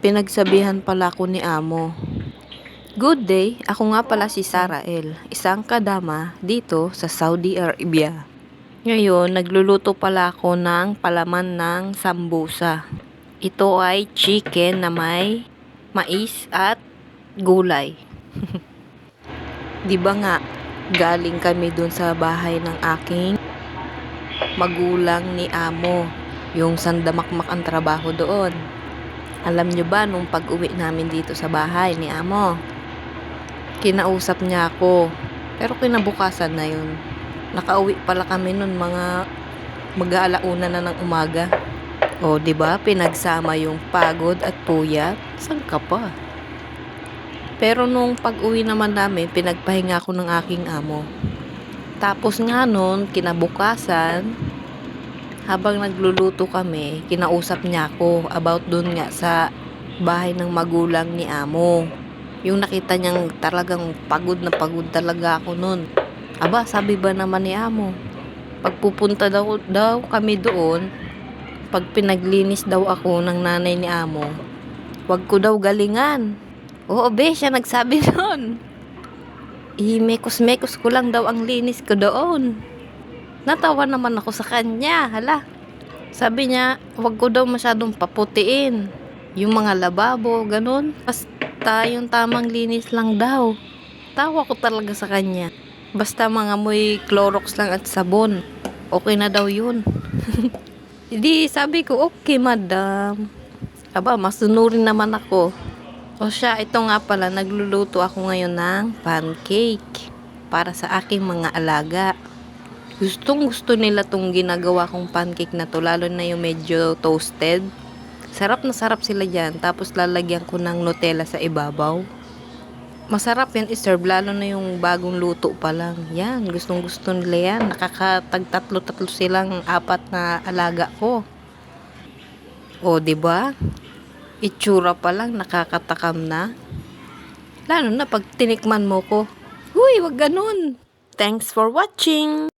Pinagsabihan pala ako ni Amo. Good day, ako nga pala si Sarah L. Isang kadama dito sa Saudi Arabia. Ngayon, nagluluto pala ako ng palaman ng sambusa. Ito ay chicken na may mais at gulay. 'Di ba nga, galing kami dun sa bahay ng aking magulang ni Amo. Yung sandamakmak ang trabaho doon. Alam nyo ba, nung pag-uwi namin dito sa bahay ni Amo, kinausap niya ako. Pero kinabukasan na yun. Nakauwi pala kami nun mga mag-aalauna na ng umaga. O, di ba pinagsama yung pagod at puyat? San ka pa? Pero nung pag-uwi naman namin, pinagpahinga ako ng aking amo. Tapos nga nun, kinabukasan, habang nagluluto kami, kinausap niya ako about dun nga sa bahay ng magulang ni amo. Yung nakita niyang talagang pagod na pagod talaga ako nun. Aba, sabi ba naman ni amo, pagpupunta daw, daw kami doon, pag pinaglinis daw ako ng nanay ni amo, wag ko daw galingan. Oo, be, siya nagsabi noon. Ihimekos-mekos ko lang daw ang linis ko doon. Natawa naman ako sa kanya, hala. Sabi niya, wag ko daw masyadong paputiin. Yung mga lababo, ganun. Basta yung tamang linis lang daw. Tawa ko talaga sa kanya. Basta mga moy Clorox lang at sabon. Okay na daw yun. Hindi, sabi ko, okay madam. Aba, masunurin naman ako. O siya, ito nga pala, nagluluto ako ngayon ng pancake para sa aking mga alaga. Gustong gusto nila tong ginagawa kong pancake na to, lalo na yung medyo toasted. Sarap na sarap sila dyan, tapos lalagyan ko ng Nutella sa ibabaw. Masarap yan iserve, lalo na yung bagong luto pa lang. Yan, gustong gusto nila yan. Nakakatagtatlo-tatlo silang apat na alaga ko. O, ba? Itsura pa lang, nakakatakam na. Lalo na pag tinikman mo ko. Huy, wag ganun. Thanks for watching!